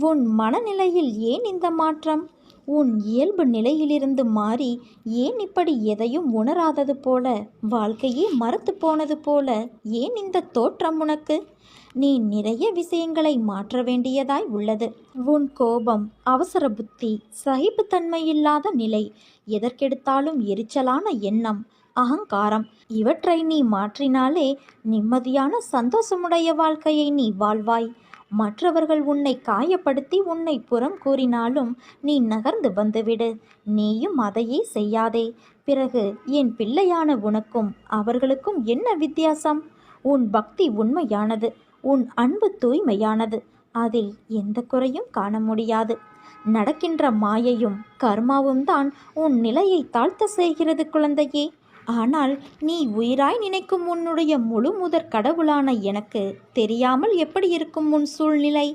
உன் மனநிலையில் ஏன் இந்த மாற்றம்? உன் இயல்பு நிலையிலிருந்து மாறி ஏன் இப்படி எதையும் உணராதது போல? வாழ்க்கையே மறுத்து போனது போல ஏன் இந்த தோற்றம் உனக்கு? நீ நிறைய விஷயங்களை மாற்ற வேண்டியதாய் உள்ளது. உன் கோபம் அவசர புத்தி சகிப்புத்தன்மை இல்லாத நிலை எதற்கெடுத்தாலும் எரிச்சலான எண்ணம் அகங்காரம் இவற்றை நீ மாற்றினாலே நிம்மதியான சந்தோஷமுடைய வாழ்க்கையை நீ வாழ்வாய். மற்றவர்கள் உன்னை காயப்படுத்தி உன்னை புறம் கூறினாலும் நீ நகர்ந்து வந்துவிடு. நீயும் அதையே செய்யாதே. பிறகு என் பிள்ளையான உனக்கும் அவர்களுக்கும் என்ன வித்தியாசம்? உன் பக்தி உண்மையானது உன் அன்பு தூய்மையானது. அதில் எந்த குறையும் காண முடியாது. நடக்கின்ற மாயையும் கர்மாவும் தான் உன் நிலையை தாழ்த்த செய்கிறது குழந்தையே. ஆனால் நீ உயிராய் நினைக்கும் உன்னுடைய முழு முதற் கடவுளான எனக்கு தெரியாமல் எப்படி இருக்கும் உன் சூழ்நிலை?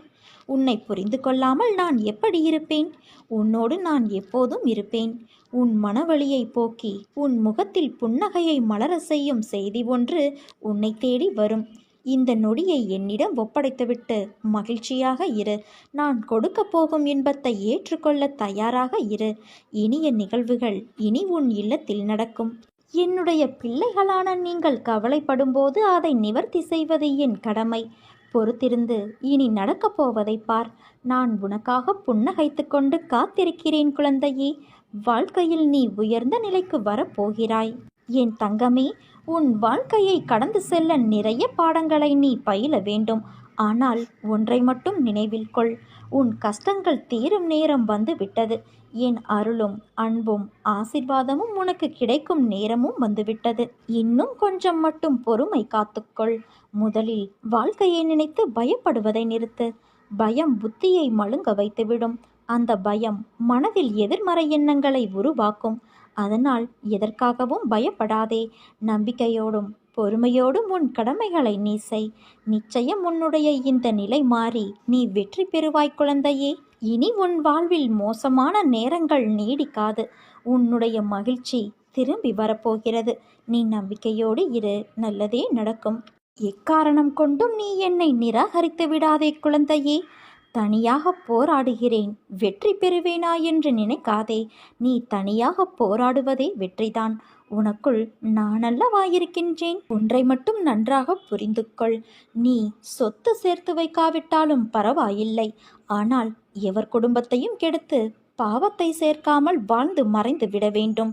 உன்னை புரிந்து கொள்ளாமல் நான் எப்படி இருப்பேன்? உன்னோடு நான் எப்போதும் இருப்பேன். உன் மனவழியை போக்கி உன் முகத்தில் புன்னகையை மலர செய்யும் செய்தி ஒன்று உன்னை தேடி வரும். இந்த நொடியை என்னிடம் ஒப்படைத்துவிட்டு மகிழ்ச்சியாக இரு. நான் கொடுக்க போகும் இன்பத்தை ஏற்றுக்கொள்ள தயாராக இரு. இனிய நிகழ்வுகள் இனி உன் இல்லத்தில் நடக்கும். என்னுடைய பிள்ளைகளான நீங்கள் கவலைப்படும்போது அதை நிவர்த்தி செய்வது என் கடமை. பொறுத்திருந்து இனி நடக்கப் போவதை பார். நான் உனக்காக புன்னகைத்து கொண்டு காத்திருக்கிறேன் குழந்தையே. வாழ்க்கையில் நீ உயர்ந்த நிலைக்கு வரப்போகிறாய். என் தங்கமே உன் வாழ்க்கையை கடந்து செல்ல நிறைய பாடங்களை நீ பயில வேண்டும். ஆனால் ஒன்றை மட்டும் நினைவில் கொள். உன் கஷ்டங்கள் தீரும் நேரம் வந்து விட்டது. என் அருளும் அன்பும் ஆசிர்வாதமும் உனக்கு கிடைக்கும் நேரமும் வந்துவிட்டது. இன்னும் கொஞ்சம் மட்டும் பொறுமை காத்துக்கொள். முதலில் வாழ்க்கையை நினைத்து பயப்படுவதை நிறுத்து. பயம் புத்தியை மழுங்க வைத்துவிடும். அந்த பயம் மனதில் எதிர்மறை எண்ணங்களை உருவாக்கும். அதனால் எதற்காகவும் பயப்படாதே. நம்பிக்கையோடும் பொறுமையோடும் உன் கடமைகளை நீ செய். நிச்சயம் உன்னுடைய இந்த நிலை மாறி நீ வெற்றி பெறுவாய் குழந்தையே. இனி உன் வாழ்வில் மோசமான நேரங்கள் நீடிக்காது. உன்னுடைய மகிழ்ச்சி திரும்பி வரப்போகிறது. நீ நம்பிக்கையோடு இரு. நல்லதே நடக்கும். எக்காரணம் கொண்டும் நீ என்னை நிராகரித்து விடாதே குழந்தையே. தனியாக போராடுகிறேன். வெற்றி பெறுவேனா என்று நினைக்காதே. நீ தனியாக போராடுவதே வெற்றிதான். உனக்குள் நான் அல்லவா இருக்கின்றேன் ஒன்றை மட்டும் நன்றாக புரிந்து கொள் நீ சொத்து சேர்த்து வைக்காவிட்டாலும் பரவாயில்லை. ஆனால் எவர் குடும்பத்தையும் கெடுத்து பாவத்தை சேர்க்காமல் வாழ்ந்து மறைந்து விட வேண்டும்.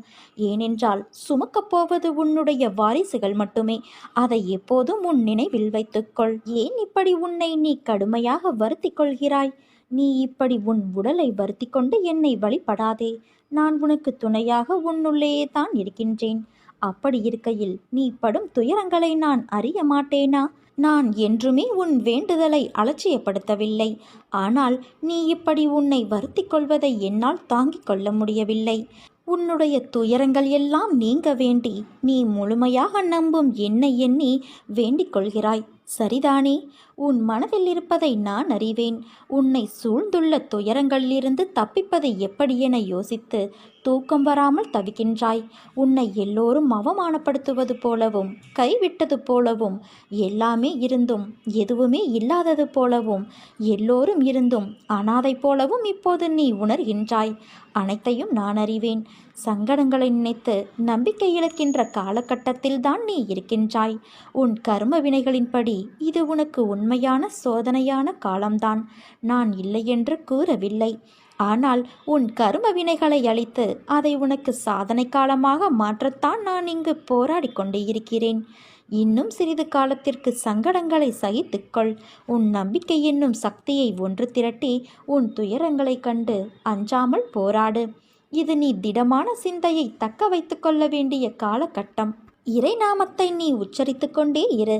ஏனென்றால் சுமக்கப் போவது உன்னுடைய வாரிசுகள் மட்டுமே. அதை எப்போதும் உன் நினைவில் வைத்துக்கொள். ஏன் இப்படி உன்னை நீ கடுமையாக வருத்தி கொள்கிறாய்? நீ இப்படி உன் உடலை வருத்தி கொண்டு என்னை வழிபடாதே. நான் உனக்கு துணையாக உன்னுள்ளேயே தான் இருக்கின்றேன். அப்படி இருக்கையில் நீ படும் துயரங்களை நான் அறிய மாட்டேனா? நான் என்றுமே உன் வேண்டுதலை அலட்சியப்படுத்தவில்லை. ஆனால் நீ இப்படி உன்னை வருத்தி கொள்வதை என்னால் தாங்கிக் கொள்ள முடியவில்லை. உன்னுடைய துயரங்கள் எல்லாம் நீங்க வேண்டி நீ முழுமையாக நம்பும் என்னை எண்ணி வேண்டிக் கொள்கிறாய். சரிதானே? உன் மனதில் இருப்பதை நான் அறிவேன். உன்னை சூழ்ந்துள்ள துயரங்களிலிருந்து தப்பிப்பதை எப்படி என யோசித்து தூக்கம் வராமல் தவிக்கின்றாய். உன்னை எல்லோரும் அவமானப்படுத்துவது போலவும் கைவிட்டது போலவும் எல்லாமே இருந்தும் எதுவுமே இல்லாதது போலவும் எல்லோரும் இருந்தும் அனாதை போலவும் இப்போது நீ உணர்கின்றாய். அனைத்தையும் நான் அறிவேன். சங்கடங்களை நினைத்து நம்பிக்கை இழக்கின்ற காலகட்டத்தில் தான் நீ இருக்கின்றாய். உன் கர்ம வினைகளின்படி இது உனக்கு உண்மையான சோதனையான காலம்தான். நான் இல்லை என்று கூறவில்லை. ஆனால் உன் கரும வினைகளை அழித்து அதை உனக்கு சாதனை காலமாக மாற்றத்தான் நான் இங்கு போராடி கொண்டு இருக்கிறேன். இன்னும் சிறிது காலத்திற்கு சங்கடங்களை சகித்துக்கொள் உன் நம்பிக்கை என்னும் சக்தியை ஒன்று திரட்டி உன் துயரங்களைக் கண்டு அஞ்சாமல் போராடு. இது நீ திடமான சிந்தையை தக்க வைத்துக்கொள்ள வேண்டிய காலகட்டம். இறை நாமத்தை நீ உச்சரித்து கொண்டே இரு.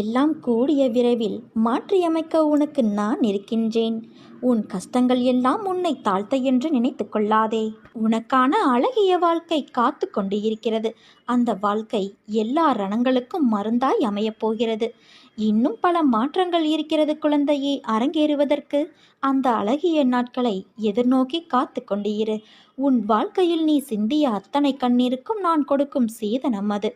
எல்லாம் கூடிய விரைவில் மாற்றியமைக்க உனக்கு நான் இருக்கின்றேன். உன் கஷ்டங்கள் எல்லாம் உன்னை தாழ்த்த என்று நினைத்து கொள்ளாதே. உனக்கான அழகிய வாழ்க்கை காத்து கொண்டு இருக்கிறது அந்த வாழ்க்கை எல்லா ரணங்களுக்கும் மருந்தாய் அமையப் போகிறது. இன்னும் பல மாற்றங்கள் இருக்கிறது குழந்தையே. அரங்கேறுவதற்கு அந்த அழகிய நாட்களை எதிர்நோக்கி காத்து கொண்டு இரு உன் வாழ்க்கையில் நீ சிந்திய அத்தனை கண்ணீருக்கும் நான் கொடுக்கும் சீதனம் அது.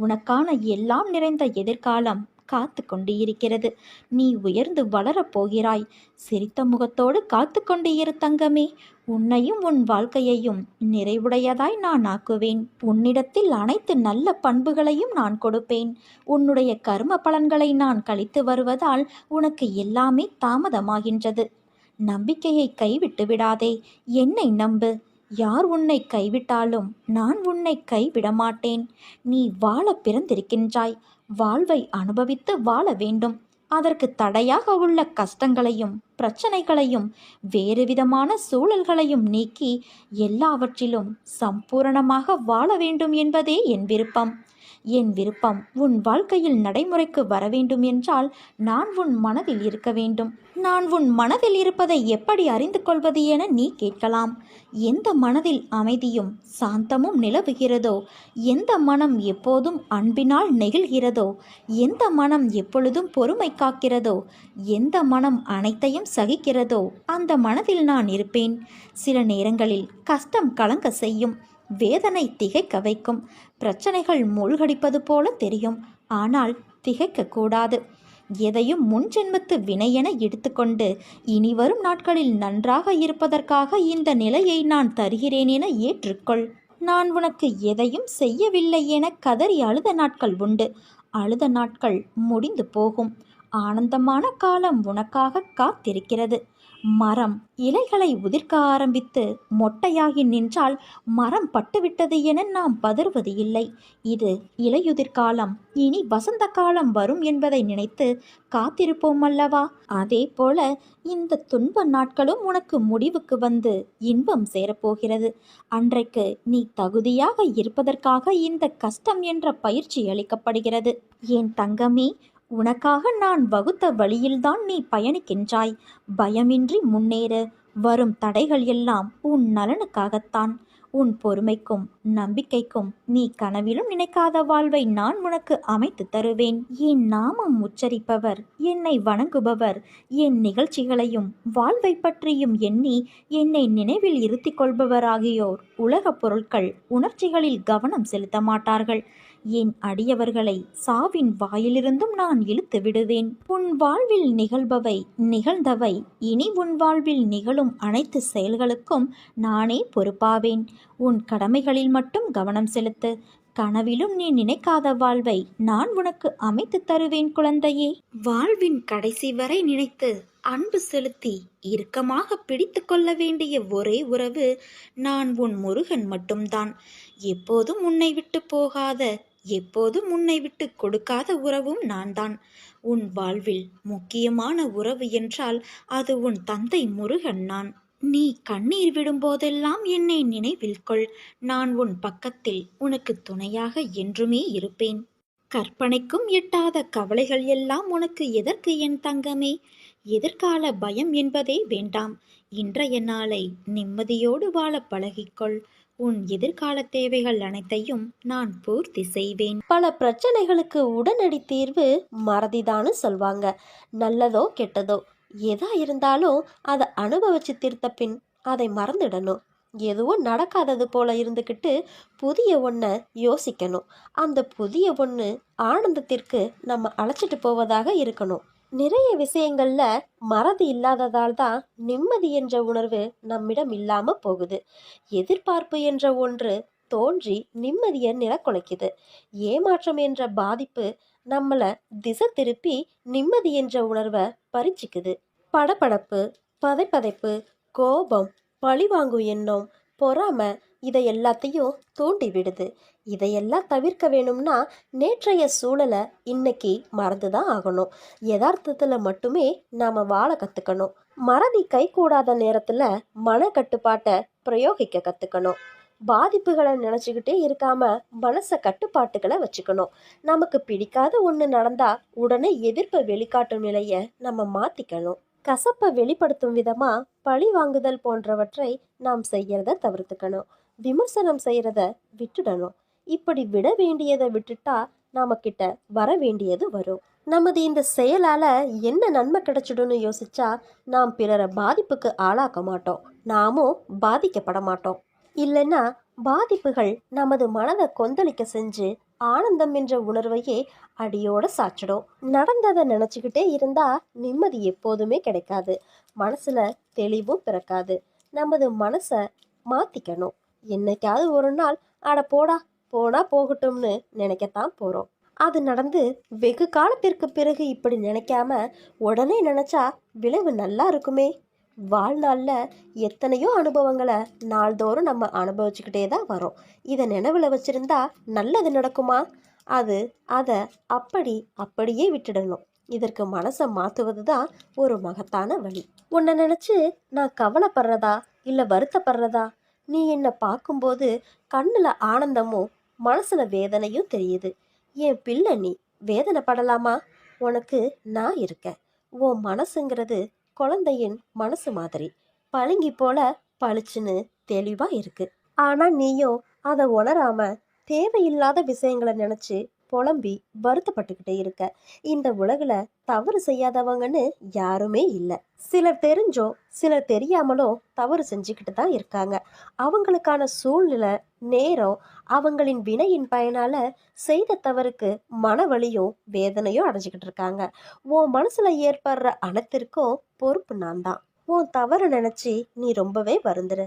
உனக்கான எல்லாம் நிறைந்த எதிர்காலம் காத்து கொண்டு இருக்கிறது நீ உயர்ந்து வளரப் போகிறாய். சிரித்த முகத்தோடு காத்து கொண்டு இரு தங்கமே. உன்னையும் உன் வாழ்க்கையையும் நிறைவுடையதாய் நான் ஆக்குவேன். உன்னிடத்தில் அனைத்து நல்ல பண்புகளையும் நான் கொடுப்பேன். உன்னுடைய கர்ம பலன்களை நான் கழித்து வருவதால் உனக்கு எல்லாமே தாமதமாகின்றது. நம்பிக்கையை கைவிட்டு விடாதே. என்னை நம்பு. யார் உன்னை கைவிட்டாலும் நான் உன்னை கைவிட மாட்டேன் நீ வாழ பிறந்திருக்கின்றாய். வாழ்வை அனுபவித்து வாழ வேண்டும். அதற்கு தடையாக உள்ள கஷ்டங்களையும் பிரச்சனைகளையும் வேறு விதமான சூழல்களையும் நீக்கி எல்லாவற்றிலும் சம்பூரணமாக வாழ வேண்டும் என்பதே என் விருப்பம். என் விருப்பம் உன் வாழ்க்கையில் நடைமுறைக்கு வர வேண்டும் என்றால் நான் உன் மனதில் இருக்க வேண்டும். நான் உன் மனதில் இருப்பதை எப்படி அறிந்து கொள்வது என நீ கேட்கலாம். எந்த மனதில் அமைதியும் சாந்தமும் நிலவுகிறதோ? எந்த மனம் எப்போதும் அன்பினால் நெகிழ்கிறதோ? எந்த மனம் எப்பொழுதும் பொறுமை காக்கிறதோ? எந்த மனம் அனைத்தையும் சகிக்கிறதோ? அந்த மனதில் நான் இருப்பேன். சில நேரங்களில் கஷ்டம் கலங்க செய்யும். வேதனை திகைக்க வைக்கும். பிரச்சனைகள் மூழ்கடிப்பது போல தெரியும். ஆனால் திகைக்கக்கூடாது எதையும் முன் ஜென்மத்து வினையென எடுத்துக்கொண்டு இனி வரும் நாட்களில் நன்றாக இருப்பதற்காக இந்த நிலையை நான் தருகிறேன் என ஏற்றுக்கொள். நான் உனக்கு எதையும் செய்யவில்லை என கதறி அழுத நாட்கள் உண்டு. அழுத நாட்கள் முடிந்து போகும். ஆனந்தமான காலம் உனக்காக காத்திருக்கிறது. மரம் இலைகளை உதிர்க்க ஆரம்பித்து மொட்டையாகி நின்றால் மரம் பட்டுவிட்டது என நாம் பதறுவது இல்லை. இது இலையுதிர் காலம் இனி வசந்த காலம் வரும் என்பதை நினைத்து காத்திருப்போம் அல்லவா? அதே போல இந்த துன்ப நாட்களும் உனக்கு முடிவுக்கு வந்து இன்பம் சேரப்போகிறது. அன்றைக்கு நீ தகுதியாக இருப்பதற்காக இந்த கஷ்டம் என்ற பயிற்சி அளிக்கப்படுகிறது. என் தங்கமே உனக்காக நான் வகுத்த வழியில்தான் நீ பயணிக்கின்றாய். பயமின்றி முன்னேற. வரும் தடைகள் எல்லாம் உன் நலனுக்காகத்தான். உன் பொறுமைக்கும் நம்பிக்கைக்கும் நீ கனவிலும் நினைக்காத வாழ்வை நான் உனக்கு அமைத்து தருவேன். என் நாமம் உச்சரிப்பவர் என்னை வணங்குபவர் என் நிகழ்ச்சிகளையும் வாழ்வை பற்றியும் எண்ணி என்னை நினைவில் இருத்திக் கொள்பவராகியோர் உலகப் பொருட்கள் உணர்ச்சிகளில் கவனம் செலுத்த மாட்டார்கள். என் அடியவர்களை சாவின் வாயிலிருந்தும் நான் இழுத்து விடுவேன். உன் வாழ்வில் நிகழ்பவை நிகழ்ந்தவை இனி உன் வாழ்வில் நிகழும் அனைத்து செயல்களுக்கும் நானே பொறுப்பாவேன். உன் கடமைகளில் மட்டும் கவனம் செலுத்து. கனவிலும் நீ நினைக்காத வாழ்வை நான் உனக்கு அமைத்து தருவேன் குழந்தையே. வாழ்வின் கடைசி வரை நினைத்து அன்பு செலுத்தி இறுக்கமாக பிடித்து கொள்ள வேண்டிய ஒரே உறவு நான் உன் முருகன் மட்டும்தான். எப்போதும் உன்னை விட்டு போகாத எப்போதும் உன்னை விட்டு கொடுக்காத உறவும் நான்தான். உன் வாழ்வில் முக்கியமான உறவு என்றால் அது உன் தந்தை முருகன் நான். நீ கண்ணீர் விடும்போதெல்லாம் என்னை நினைவில் கொள். நான் உன் பக்கத்தில் உனக்கு துணையாக என்றுமே இருப்பேன். கற்பனைக்கும் எட்டாத கவலைகள் எல்லாம் உனக்கு எதற்கு என் தங்கமே? எதிர்கால பயம் என்பதே வேண்டாம். இன்றைய நாளை நிம்மதியோடு வாழ பழகிக்கொள். உன் எதிர்கால தேவைகள் அனைத்தையும் நான் பூர்த்தி செய்வேன். பல பிரச்சனைகளுக்கு உடனடி தீர்வு மறதிதான்னு சொல்வாங்க. நல்லதோ கெட்டதோ எதா இருந்தாலும் அதை அனுபவிச்சு தீர்த்த பின் அதை மறந்துடணும். எதுவும் நடக்காதது போல இருந்துக்கிட்டு புதிய ஒன்றை யோசிக்கணும். அந்த புதிய ஒன்று ஆனந்தத்திற்கு நம்ம அழைச்சிட்டு போவதாக இருக்கணும். நிறைய விஷயங்கள்ல மறதி இல்லாததால் தான் நிம்மதி என்ற உணர்வு நம்மிடம் இல்லாம போகுது. எதிர்பார்ப்பு என்ற ஒன்று தோன்றி நிம்மதியை நிலக்குலைக்குது. ஏமாற்றம் என்ற பாதிப்பு நம்மளை திசை திருப்பி நிம்மதி என்ற உணர்வை பறிச்சுக்குது படபடப்பு பதைப்பதைப்பு கோபம் பழிவாங்கும் எண்ணம் பொறாமை இதை எல்லாத்தையும் தூண்டி விடுது. இதையெல்லாம் தவிர்க்க வேணும்னா நேற்றைய சூழலை இன்னைக்கு மறந்து தான் ஆகணும். யதார்த்தத்தில் மட்டுமே நாம் வாழ கற்றுக்கணும் மறதி கை கூடாத நேரத்தில் மன கட்டுப்பாட்டை பிரயோகிக்க கற்றுக்கணும் பாதிப்புகளை நினச்சிக்கிட்டே இருக்காம மனசை கட்டுப்பாட்டுகளை வச்சுக்கணும். நமக்கு பிடிக்காத ஒன்று நடந்தா உடனே எதிர்ப்பை வெளிக்காட்டும் நிலையை நம்ம மாற்றிக்கணும் கசப்பை வெளிப்படுத்தும் விதமா பழி வாங்குதல் போன்றவற்றை நாம் செய்யறத தவிர்த்துக்கணும். விமர்சனம் செய்கிறத விட்டுடணும். இப்படி விட வேண்டியதை விட்டுட்டா நாம கிட்ட வர வேண்டியது வரும். நமது இந்த செயலால என்ன நன்மை கிடைச்சிடும்னு யோசிச்சா நாம் பிறரை பாதிப்புக்கு ஆளாக்க மாட்டோம். நாமும் பாதிக்கப்பட மாட்டோம். இல்லைன்னா பாதிப்புகள் நமது மனதை கொந்தளிக்க செஞ்சு ஆனந்தம் என்ற உணர்வையே அடியோட சாச்சிடும். நடந்ததை நினச்சிக்கிட்டே இருந்தா நிம்மதி எப்போதுமே கிடைக்காது. மனசுல தெளிவும் பிறக்காது. நமது மனசை மாத்திக்கணும். என்னைக்காவது ஒரு நாள் அட போடா போனா போகட்டும்னு நினைக்கத்தான் போறோம். அது நடந்து வெகு காலத்திற்கு பிறகு இப்படி நினைக்காம உடனே நினைச்சா விளைவு நல்லா இருக்குமே. வாழ்நாளில் எத்தனையோ அனுபவங்களை நாள்தோறும் நம்ம அனுபவிச்சுக்கிட்டே தான் வரோம். இதை நினைவில் வச்சிருந்தா நல்லது நடக்குமா? அது அதை அப்படி அப்படியே விட்டுடணும். இதற்கு மனசை மாற்றுவது தான் ஒரு மகத்தான வழி. உன்னை நினச்சி நான் கவலைப்படுறதா? இல்லை வருத்தப்படுறதா? நீ என்னை பார்க்கும்போது கண்ணில் ஆனந்தமும் மனசில் வேதனையும் தெரியுது. என் பிள்ளை நீ வேதனைப்படலாமா? உனக்கு நான் இருக்கேன். உன் மனசுங்கிறது குழந்தையின் மனசு மாதிரி. பழுங்கி போல பளிச்சுன்னு தெளிவாக இருக்கு. ஆனால் நீயும் அதை உணராம தேவையில்லாத விஷயங்களை நினச்சி புலம்பி வருத்தப்பட்டுக்கிட்டே இருக்க. இந்த உலகில் தவறு செய்யாதவங்கன்னு யாருமே இல்லை. சிலர் தெரிஞ்சோ சிலர் தெரியாமலோ தவறு செஞ்சுக்கிட்டு தான் இருக்காங்க. அவங்களுக்கான சூழ்நிலை நேரம் அவங்களின் வினையின் பயனால செய்த தவறுக்கு மனவலியும் வேதனையும் அடைஞ்சிக்கிட்டு இருக்காங்க. உன் மனசுல ஏற்படுற அனைத்திற்கும் பொறுப்பு நான் தான். உன் தவறு நினச்சி நீ ரொம்பவே வருந்துற.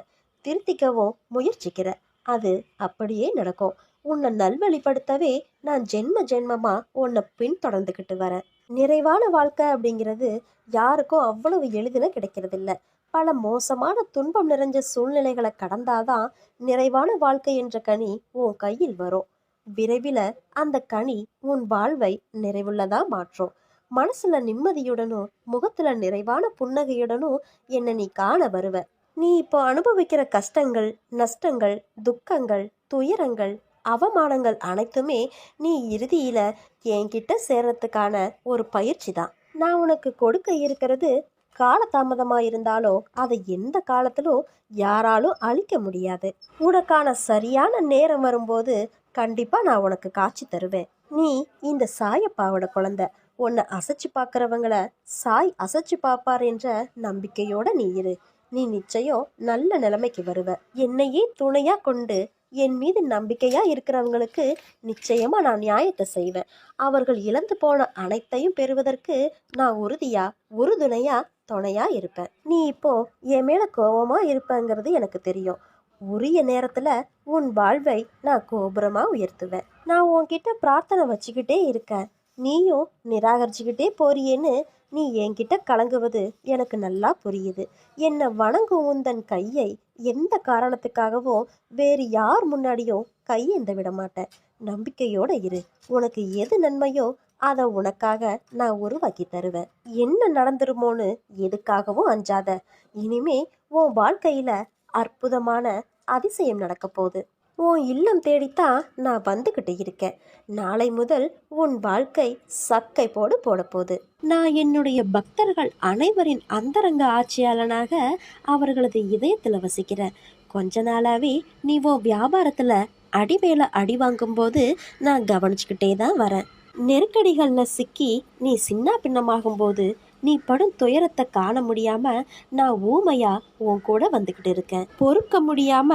திருத்திக்கவும் முயற்சிக்கிற. அது அப்படியே நடக்கும். உன்னை நல்வழிப்படுத்தவே நான் ஜென்ம ஜென்மமா உன்னை பின்தொடர்ந்துக்கிட்டு வரேன். நிறைவான வாழ்க்கை அப்படிங்கிறது யாருக்கும் அவ்வளவு எளிதில் கிடைக்கிறதில்ல. பல மோசமான துன்பம் நிறைஞ்ச சூழ்நிலைகளை கடந்தாதான் நிறைவான வாழ்க்கை என்ற கனி உன் கையில் வரும். விரைவில் அந்த கனி உன் வாழ்வை நிறைவுள்ளதா மாற்றும். மனசுல நிம்மதியுடனும் முகத்துல நிறைவான புன்னகையுடனும் என்னை நீ காண வருவ. நீ இப்போ அனுபவிக்கிற கஷ்டங்கள் நஷ்டங்கள் துக்கங்கள் துயரங்கள் அவமானங்கள் அனைத்துமே நீ இறுதியில் என்கிட்ட சேர்றதுக்கான ஒரு பயிற்சி தான் நான் உனக்கு கொடுக்க இருக்கிறது காலதாமதமாக இருந்தாலும் அதை எந்த காலத்திலும் யாராலும் அழிக்க முடியாது. உனக்கான சரியான நேரம் வரும்போது கண்டிப்பாக நான் உனக்கு காட்சி தருவேன். நீ இந்த சாயப்பாவோட குழந்தை. உன்னை அசைச்சு பார்க்குறவங்கள சாய் அசைச்சு பார்ப்பார் என்ற நம்பிக்கையோட நீ இரு. நீ நிச்சயம் நல்ல நிலைமைக்கு வருவ. என்னையே துணையாக கொண்டு என் மீது நம்பிக்கையா இருக்கிறவங்களுக்கு நிச்சயமா நான் நியாயத்தை செய்வேன். அவர்கள் இழந்து போன அனைத்தையும் பெறுவதற்கு நான் உறுதியா உறுதுணையா துணையா இருப்பேன். நீ இப்போ என் மேல கோபமா இருப்பேங்கிறது எனக்கு தெரியும். உரிய நேரத்துல உன் வாழ்வை நான் கோபுரமா உயர்த்துவேன். நான் உன்கிட்ட பிரார்த்தனை வச்சுக்கிட்டே இருக்கேன். நீயும் நிராகரிச்சுக்கிட்டே போறியேன்னு நீ என்கிட்ட கலங்குவது எனக்கு நல்லா புரியுது. என்னை வணங்கும் உந்தன் கையை எந்த காரணத்துக்காகவும் வேறு யார் முன்னாடியும் கையேந்த விட மாட்டேன் நம்பிக்கையோட இரு. உனக்கு எது நன்மையோ அதை உனக்காக நான் உருவாக்கி தருவேன். என்ன நடந்துருமோன்னு எதுக்காகவும் அஞ்சாத. இனிமே உன் வாழ்க்கையில அற்புதமான அதிசயம் நடக்க போகுது உன் இல்லம் தேடித்தான் நான் வந்துக்கிட்டு இருக்கேன். நாளை முதல் உன் வாழ்க்கை சக்கை போடு போடப்போகுது நான் என்னுடைய பக்தர்கள் அனைவரின் அந்தரங்க ஆட்சியாளனாக அவர்களது இதயத்தில் வசிக்கிறேன். கொஞ்ச நாளாவே நீ உன் வியாபாரத்தில் அடி அடி வாங்கும்போது நான் கவனிச்சுக்கிட்டே தான் வரேன். நெருக்கடிகளில் சிக்கி நீ சின்ன பின்னமாகும்போது நீ படும் துயரத்தை காண முடியாம நான் ஊமையா உன் கூட வந்துக்கிட்டு இருக்கேன். பொறுக்க முடியாம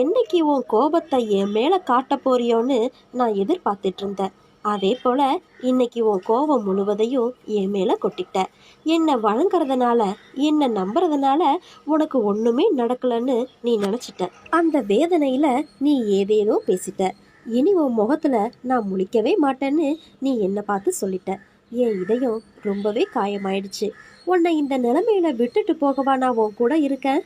என்னைக்கு உன் கோபத்தை என் மேல காட்ட போறியோன்னு நான் எதிர்பார்த்துட்டு இருந்தேன். அதே போல இன்னைக்கு உன் கோபம் முழுவதையும் என் மேல கொட்டிட்ட. என்னை வழங்குறதுனால என்னை நம்புறதுனால உனக்கு ஒண்ணுமே நடக்கலன்னு நீ நினைச்சிட்ட. அந்த வேதனையில நீ ஏதேதோ பேசிட்ட. இனி உன் முகத்துல நான் முழிக்கவே மாட்டேன்னு நீ என்னை பார்த்து சொல்லிட்ட. என் இதயம் ரொம்பவே காயமாயிடுச்சு. உன்னை இந்த நிலைமையில விட்டுட்டு போகவா நான் உன் கூட இருக்கேன்?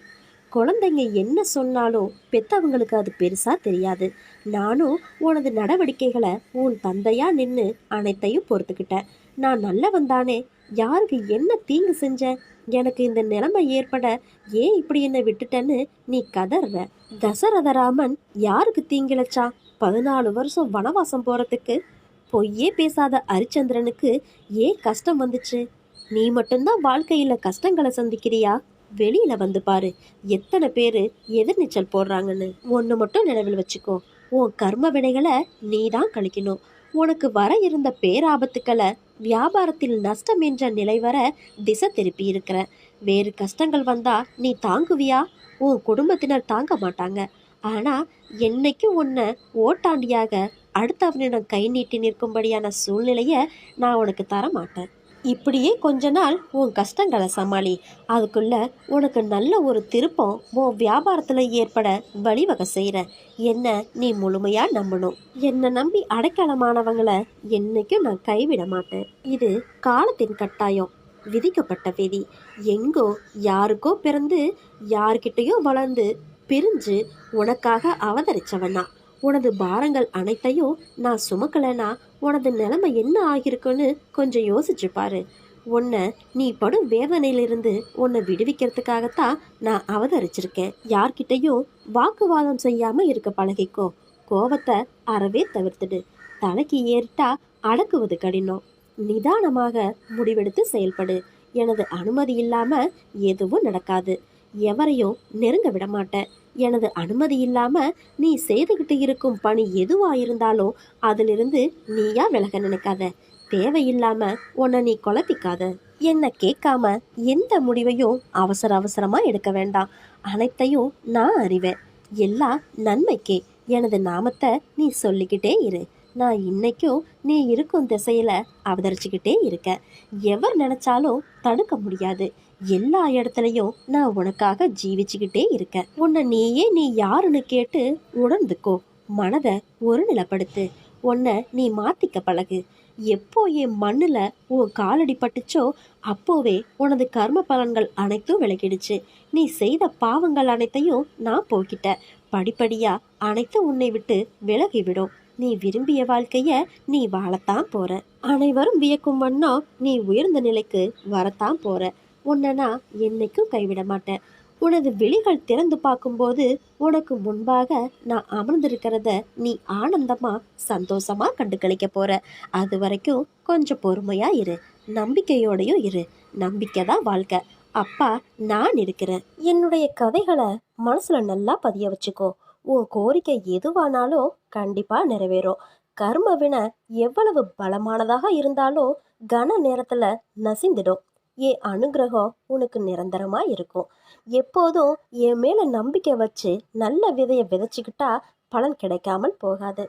குழந்தைங்க என்ன சொன்னாலும் பெத்தவங்களுக்கு அது பெருசா தெரியாது. நானும் உனது நடவடிக்கைகளை உன் தந்தையா நின்று அனைத்தையும் பொறுத்துக்கிட்டேன். நான் நல்லவன் தானே. யாருக்கு என்ன தீங்கு செஞ்சேன் எனக்கு இந்த நிலைமை ஏற்பட ஏன் இப்படி என்னை விட்டுட்டேன்னு நீ கதற. தசரதராமன் யாருக்கு தீங்கிழைச்சா பதினாலு வருஷம் வனவாசம் போறதுக்கு. பொய்யே பேசாத ஹரிச்சந்திரனுக்கு ஏன் கஷ்டம் வந்துச்சு? நீ மட்டும்தான் வாழ்க்கையில் கஷ்டங்களை சந்திக்கிறியா? வெளியில வந்து பாரு எத்தனை பேர் எதிர்நீச்சல் போடுறாங்கன்னு. ஒன்று மட்டும் நினைவில் வச்சுக்கோ உன் கர்ம வினைகளை நீ தான் கழிக்கணும். உனக்கு வர இருந்த பேராபத்துக்களை வியாபாரத்தில் நஷ்டம் என்ற நிலை வர திசை திருப்பி இருக்கிற. வேறு கஷ்டங்கள் வந்தா நீ தாங்குவியா? உன் குடும்பத்தினர் தாங்க மாட்டாங்க. ஆனா என்னைக்கும் உன்னை ஓட்டாண்டியாக அடுத்தவனிடம் கை நீட்டி நிற்கும்படியான சூழ்நிலையை நான் உனக்கு தர மாட்டேன் இப்படியே கொஞ்ச நாள் உன் கஷ்டங்களை சமாளி. அதுக்குள்ள உனக்கு நல்ல ஒரு திருப்பம் உன் வியாபாரத்தில் ஏற்பட வழிவகை செய்கிற என்ன நீ முழுமையாக நம்பணும்? என்னை நம்பி அடைக்கலமானவங்களை என்னைக்கும் நான் கைவிட மாட்டேன். இது காலத்தின் கட்டாயம். விதிக்கப்பட்ட விதி. எங்கோ யாருக்கோ பிறந்து யார்கிட்டயோ வளர்ந்து பிரிஞ்சு உனக்காக அவதரிச்சவனா உனது பாரங்கள் அனைத்தையும் நான் சுமக்கலைன்னா உனது நிலைமை என்ன ஆகிருக்குன்னு கொஞ்சம் யோசிச்சு பாரு. உன்னை நீ படும் வேதனையிலிருந்து உன்னை விடுவிக்கிறதுக்காகத்தான் நான் அவதரிச்சிருக்கேன். யார்கிட்டயும் வாக்குவாதம் செய்யாமல் இருக்க பழகிக்கோ. கோவத்தை அறவே தவிர்த்துடு. தலைக்கு ஏறிட்டா அடக்குவது கடினம். நிதானமாக முடிவெடுத்து செயல்படு. எனது அனுமதி இல்லாமல் எதுவும் நடக்காது. எவரையும் நெருங்க விட மாட்டேன் எனது அனுமதி இல்லாமல் நீ செய்துக்கிட்டு இருக்கும் பணி எதுவாக இருந்தாலும் அதிலிருந்து நீயா விலக நினைக்காத. தேவையில்லாமல் உன்னை நீ குழப்பிக்காத. என்னை கேட்காம எந்த முடிவையும் அவசர அவசரமாக எடுக்க வேண்டாம். அனைத்தையும் நான் அறிவேன். எல்லாம் நன்மைக்கே எனது நாமத்தை நீ சொல்லிக்கிட்டே இரு. நான் இன்னைக்கும் நீ இருக்கும் திசையில் அவதரிச்சுக்கிட்டே இருக்க. எவர் நினைச்சாலும் தடுக்க முடியாது. எல்லா இடத்துலையும் நான் உனக்காக ஜீவிச்சுக்கிட்டே இருக்கேன். உன்னை நீயே நீ யாருன்னு கேட்டு உணர்ந்துக்கோ. மனதை ஒருநிலைப்படுத்து. உன்னை நீ மாத்திக்க பழகு. எப்போ என் மண்ணில் உன் காலடி பட்டுச்சோ அப்போவே உனது கர்ம பலன்கள் அனைத்தும் விலகிடுச்சு. நீ செய்த பாவங்கள் அனைத்தையும் நான் போக்கிட்டேன். படிப்படியா அனைத்தும் உன்னை விட்டு விலகிவிடும். நீ விரும்பிய வாழ்க்கைய நீ வாழத்தான் போற. அனைவரும் வியக்கும் வண்ணம் நீ உயர்ந்த நிலைக்கு வரத்தான் போற. உன்னை நான் என்னைக்கும் கைவிட மாட்டேன். உனது விழிகள் திறந்து பார்க்கும்போது உனக்கு முன்பாக நான் அமர்ந்திருக்கிறத நீ ஆனந்தமா சந்தோஷமா கண்டுகளிக்க போற. அது வரைக்கும் கொஞ்சம் பொறுமையா இரு. நம்பிக்கையோடையும் இரு. நம்பிக்கை தான் வாழ்க்கை. அப்பா நான் இருக்கிறேன். என்னுடைய கதைகளை மனசுல நல்லா பதிய வச்சுக்கோ. உன் கோரிக்கை எதுவானாலும் கண்டிப்பா நிறைவேறும். கர்ம வினை எவ்வளவு பலமானதாக இருந்தாலும் கன நேரத்துல நசிந்துடும். என் அனுகிரகம் உனக்கு நிரந்தரமா இருக்கும். எப்போதும் என் மேல நம்பிக்கை வச்சு நல்ல விதையை விதைச்சுக்கிட்டா பலன் கிடைக்காமல் போகாது.